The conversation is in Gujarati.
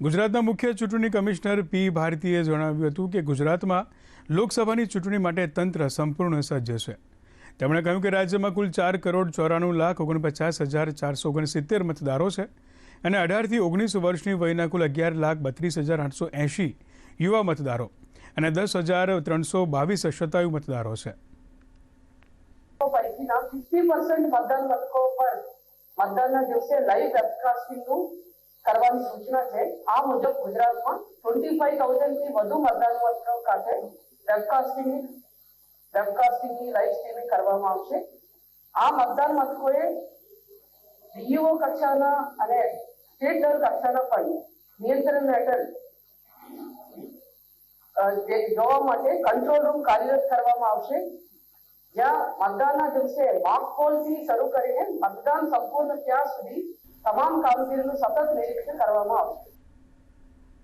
ગુજરાતના મુખ્ય ચૂંટણી કમિશનર પી ભારતીએ જણાવ્યું હતું કે ગુજરાતમાં લોકસભાની ચૂંટણી માટે તંત્ર સંપૂર્ણ સજ્જ છે. તેમણે કહ્યું કે રાજ્યમાં કુલ ચાર કરોડ ચોરાણું લાખ ઓગણપચાસ હજાર ચારસો ઓગણસિત્તેર મતદારો છે અને અઢારથી ઓગણીસ વર્ષની વયના કુલ અગિયાર લાખ બત્રીસ હજાર આઠસો એંશી યુવા મતદારો અને દસ હજાર ત્રણસો બાવીસ શતાયુ મતદારો છે. મતદાનના દિવસે લાઈવ વેબકાસ્ટિંગનું કરવાની સૂચના છે. આ મુજબ ગુજરાતમાં ટ્વેન્ટી ફાઈવ થાઉઝન્ડથી વધુ મતદાન મથકો ખાતે વેબકાસ્ટિંગ વેબકાસ્ટિંગની લાઈવ સ્ટ્રીમિંગ કરવામાં આવશે. આ મતદાન મથકોએ ડીઈઓ કક્ષાના અને સ્ટેટ લેવલ કક્ષાના પણ નિયંત્રણ હેઠળ જોવા માટે કંટ્રોલ રૂમ કાર્યરત કરવામાં આવશે. જ્યાં મતદાનના દિવસે મોક પોલથી શરૂ કરીને મતદાન સંપૂર્ણ ત્યાં સુધી તમામ કામગીરીનું સતત નિરીક્ષણ કરવામાં આવશે.